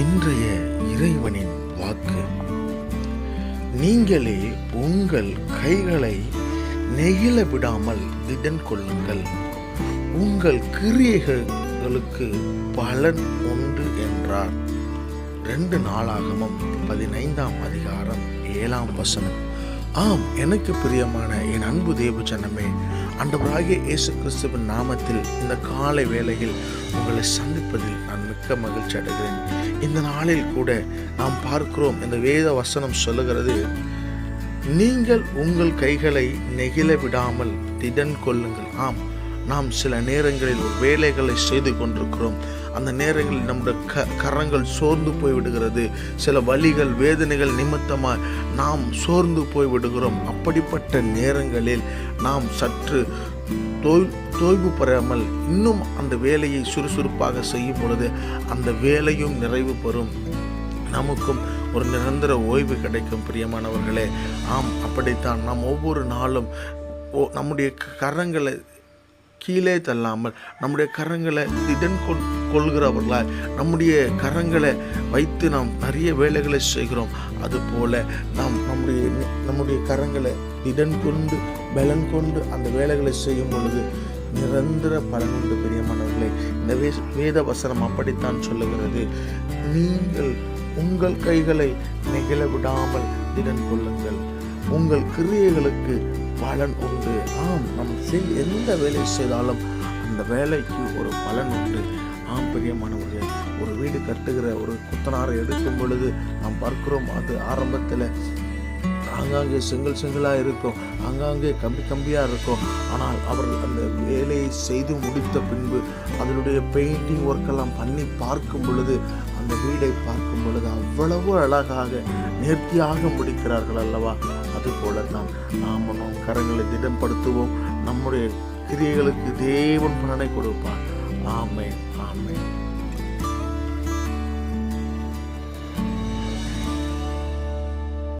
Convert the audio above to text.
இன்றைய இறைவனின் வாக்கு. நீங்களே உங்கள் கைகளை நெகிழ விடாமல் திடன் கொள்ளுங்கள். உங்கள் கிரியைகளுக்கு பலன் உண்டு என்றார். ரெண்டு நாளாகமும் பதினைந்தாம் அதிகாரம் ஏழாம் வசனம். ஆம் எனக்கு பிரியமான என் அன்பு தேவ ஜனமே அண்டவராகிய இயேசு கிறிஸ்துவின் நாமத்தில் இந்த காலை வேளையில் உங்களை சந்திப்பதில் நான் மிக்க மகிழ்ச்சி அடைகிறேன். இந்த நாளில் கூட நாம் பார்க்கிறோம் இந்த வேத வசனம் சொல்லுகிறது நீங்கள் உங்கள் கைகளை நெகிழ விடாமல் திடன் கொள்ளுங்கள். ஆம் நாம் சில நேரங்களில் வேலைகளை செய்து கொண்டிருக்கிறோம். அந்த நேரங்களில் நம்முடைய க கரங்கள் சோர்ந்து போய் விடுகிறது சில வழிகள் வேதனைகள் நிமித்தமாக நாம் சோர்ந்து போய் விடுகிறோம் அப்படிப்பட்ட நேரங்களில் நாம் சற்று தோய் தோய்வு பெறாமல் இன்னும் அந்த வேலையை சுறுசுறுப்பாக செய்யும் பொழுது அந்த வேலையும் நிறைவு பெறும். நமக்கும் ஒரு நிரந்தர ஓய்வு கிடைக்கும் பிரியமானவர்களே. ஆம் அப்படித்தான். நாம் ஒவ்வொரு நாளும் ஓ நம்முடைய க- கரங்களை கீழே தள்ளாமல் நம்முடைய கரங்களை திடன் கொள் கொள்கிறவர்களாய் நம்முடைய கரங்களை வைத்து நாம் நிறைய வேலைகளை செய்கிறோம். அதுபோல நாம் நம்முடைய நம்முடைய கரங்களை திடன் கொண்டு பலன் கொண்டு அந்த வேலைகளை செய்யும் பொழுது நிரந்தர பலன் உண்டு பெரியமானவர்களே. இந்த வே வேத வசனம் அப்படித்தான் சொல்லுகிறது. நீங்கள் உங்கள் கைகளை நெகிழ விடாமல் திடன் கொள்ளுங்கள். உங்கள் கிரியைகளுக்கு பலன் உண்டு. ஆம் நம் செய் எந்த வேலை செய்தாலும் அந்த வேலைக்கு ஒரு பலன் உண்டு. ஆம் பிரியமானவர்களே ஒரு வீடு கட்டுகிற ஒரு குத்தனாரை எடுக்கும் பொழுது நாம் பார்க்கிறோம் அது ஆரம்பத்தில் ஆங்காங்கே செங்கல் செங்கலாக இருக்கும். ஆங்காங்கே கம்பி கம்பியாக இருக்கும். ஆனால் அவர்கள் அந்த வேலையை செய்து முடித்த பின்பு அதனுடைய பெயிண்டிங் ஒர்க்கெல்லாம் பண்ணி பார்க்கும் பொழுது அந்த வீடை பார்க்கும் பொழுது அவ்வளவு அழகாக நேர்த்தியாக முடிக்கிறார்கள் அல்லவா? அதுபோல தான் நாம் நம் கரங்களை திடப்படுத்துவோம். நம்முடைய கிரியைகளுக்கு தேவன் பலனை கொடுப்பார். ஆமென் ஆமென்.